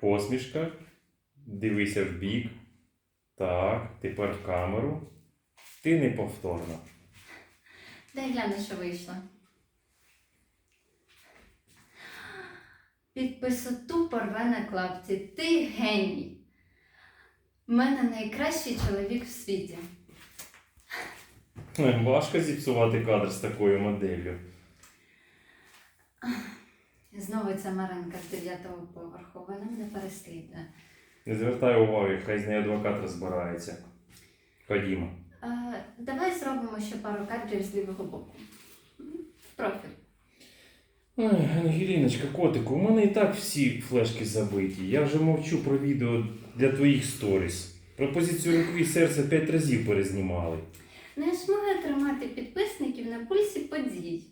Посмішка. Дивися в бік. Так, тепер в камеру. Ти неповторна. Дай гляну, що вийшло. Підписоту порве на клапці. Ти геній. У мене найкращий чоловік в світі. Важко зіпсувати кадр з такою моделлю. Знову ця Маринка з дев'ятого поверху. Вона мене переслідує. Не звертай уваги, хай з нею адвокат розбирається. Ходімо. Е, давай зробимо ще пару кадрів з лівого боку. В профіль. Ой, Ангеліночка, котику, у мене і так всі флешки забиті. Я вже мовчу про відео для твоїх сторіс. Пропозицію руки і серця п'ять разів перезнімали. Не ж тримати підписників на пульсі подій.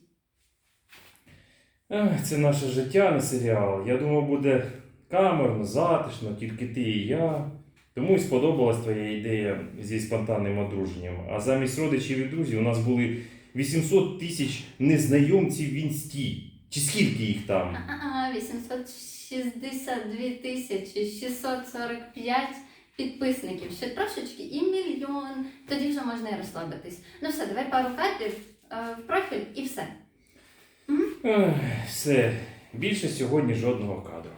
Це наше життя, не серіал. Я думав, буде камерно, затишно, тільки ти і я. Тому і сподобалась твоя ідея зі спонтанним одруженням. А замість родичів і друзів у нас були 800 тисяч незнайомців в інсті. Чи скільки їх там? А, 862 тисячі 645 підписників. Ще трошечки і мільйон. Тоді вже можна і розслабитись. Ну все, давай пару кадрів е, в профіль і все. Все, більше сьогодні жодного кадру.